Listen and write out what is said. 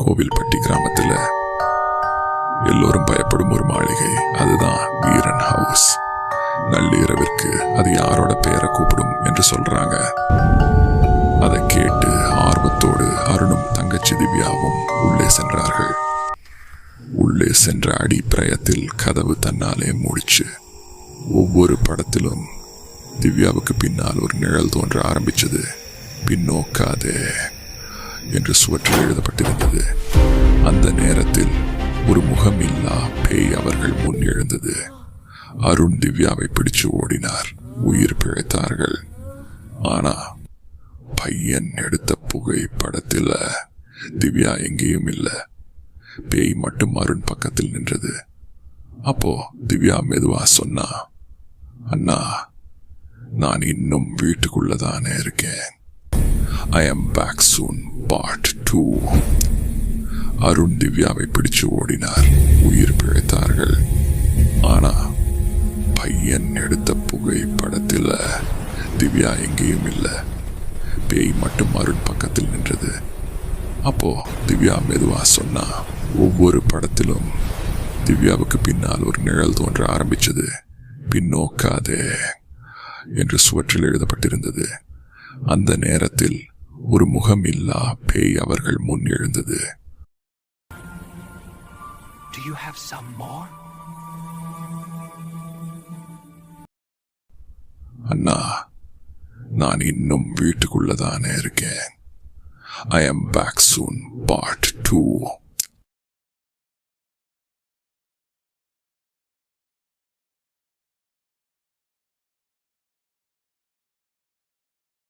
கோவில்பட்டி கிராமத்துல எல்லோரும் பயப்படும் ஒரு மாளிகை. அதுதான் வீரன் ஹவுஸ். நள்ளிரவிற்கு அது யாரோட பெயரை கூப்பிடும் என்று சொல்றாங்க. அதை கேட்டு ஆர்வத்தோடு அருணும் தங்கச்சி திவ்யாவும் உள்ளே சென்றார்கள். உள்ளே சென்ற அடிப்பிரயத்தில் கதவு தன்னாலே மூடிச்சு. ஒவ்வொரு படத்திலும் திவ்யாவுக்கு பின்னால் ஒரு நிழல் தோன்ற ஆரம்பிச்சது. பின்னோக்காதே. என்று சுவற்றில் எழுதப்பட்டிருந்தது. அந்த நேரத்தில் ஒரு முகமில்லா பேய் அவர்கள் முன் எழுந்தது. அருண் திவ்யாவை பிடிச்சு ஓடினார். உயிர் பிழைத்தார்கள். ஆனா பையன் எடுத்த புகைப்படத்தில் திவ்யா எங்கேயும் இல்லை. பேய் மட்டும் அருண் பக்கத்தில் நின்றது. அப்போ திவ்யா மெதுவா சொன்னா அண்ணா நான் இன்னும் வீட்டுக்குள்ளதானே இருக்கேன். I am back soon part two Arun திவ்யாவை பிடிச்சு ஓடினார். உயிர் பிழைத்தார்கள். ஆனா பையன் எடுத்த புகைப்படத்தில் திவ்யா எங்கேயும் இல்லை. பேய் மட்டும் அருண் பக்கத்தில் நின்றது. அப்போ திவ்யா மெதுவா சொன்னா ஒவ்வொரு படத்திலும் திவ்யாவுக்கு பின்னால் ஒரு நிழல் தோன்ற ஆரம்பிச்சது. பின்னோக்காதே என்று சுவற்றில் எழுதப்பட்டிருந்தது. அந்த நேரத்தில் ஒரு முகமில்லா பேய் அவர்கள் முன் எழுந்தது? அண்ணா நான் இன்னும் வீட்டுக்குள்ளதானே இருக்கேன். I am back soon part two